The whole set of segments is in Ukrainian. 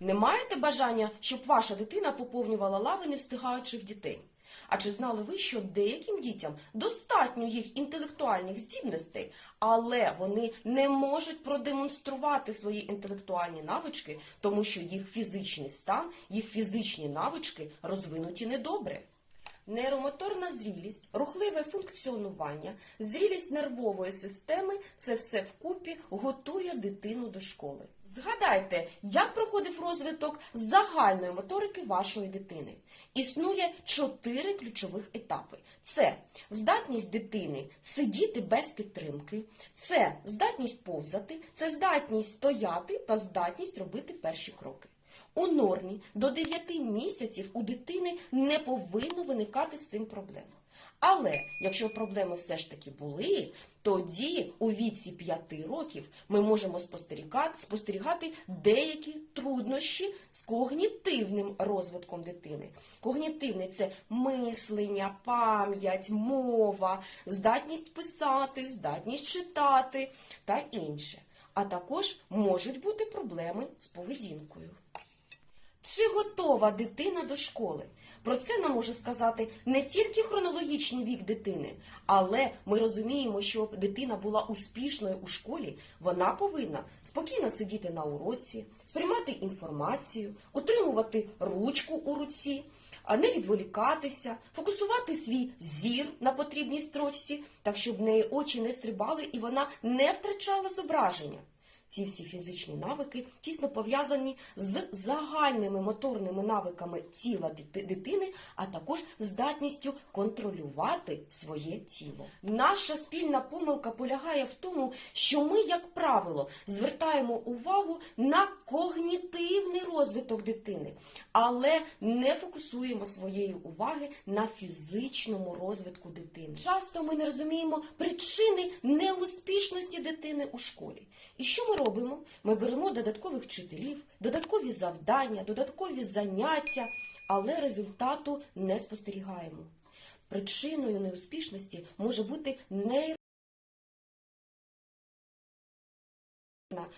Не маєте бажання, щоб ваша дитина поповнювала лави невстигаючих дітей? А чи знали ви, що деяким дітям достатньо їх інтелектуальних здібностей, але вони не можуть продемонструвати свої інтелектуальні навички, тому що їх фізичний стан, їх фізичні навички розвинуті недобре? Нейромоторна зрілість, рухливе функціонування, зрілість нервової системи це все вкупі готує дитину до школи. Згадайте, як проходив розвиток загальної моторики вашої дитини. Існує чотири ключових етапи: це здатність дитини сидіти без підтримки, це здатність повзати, це здатність стояти та здатність робити перші кроки. У нормі до 9 місяців у дитини не повинно виникати з цим проблем. Але якщо проблеми все ж таки були, тоді у віці 5 років ми можемо спостерігати, спостерігати деякі труднощі з когнітивним розвитком дитини. Когнітивний це мислення, пам'ять, мова, здатність писати, здатність читати та інше. А також можуть бути проблеми з поведінкою. Чи готова дитина до школи? Про це нам може сказати не тільки хронологічний вік дитини, але ми розуміємо, щоб дитина була успішною у школі, вона повинна спокійно сидіти на уроці, сприймати інформацію, отримувати ручку у руці, а не відволікатися, фокусувати свій зір на потрібній строчці, так щоб в неї очі не стрибали і вона не втрачала зображення. Ці всі фізичні навики тісно пов'язані з загальними моторними навиками тіла дитини, а також здатністю контролювати своє тіло. Наша спільна помилка полягає в тому, що ми, як правило, звертаємо увагу на когнітивний розвиток дитини, але не фокусуємо своєї уваги на фізичному розвитку дитини. Часто ми не розуміємо причини неуспішності дитини у школі. І що ми робимо? Ми беремо додаткових вчителів, додаткові завдання, додаткові заняття, але результату не спостерігаємо. Причиною неуспішності може бути нейронна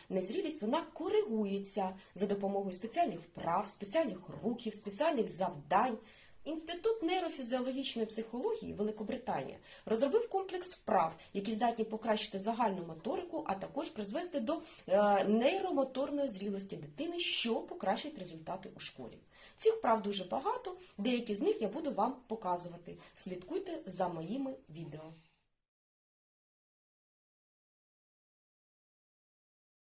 незрілість, вона коригується за допомогою спеціальних вправ, спеціальних рухів, спеціальних завдань. Інститут нейрофізіологічної психології Великобританія розробив комплекс вправ, які здатні покращити загальну моторику, а також призвести до е, нейромоторної зрілості дитини, що покращить результати у школі. Цих вправ дуже багато, деякі з них я буду вам показувати. Слідкуйте за моїми відео.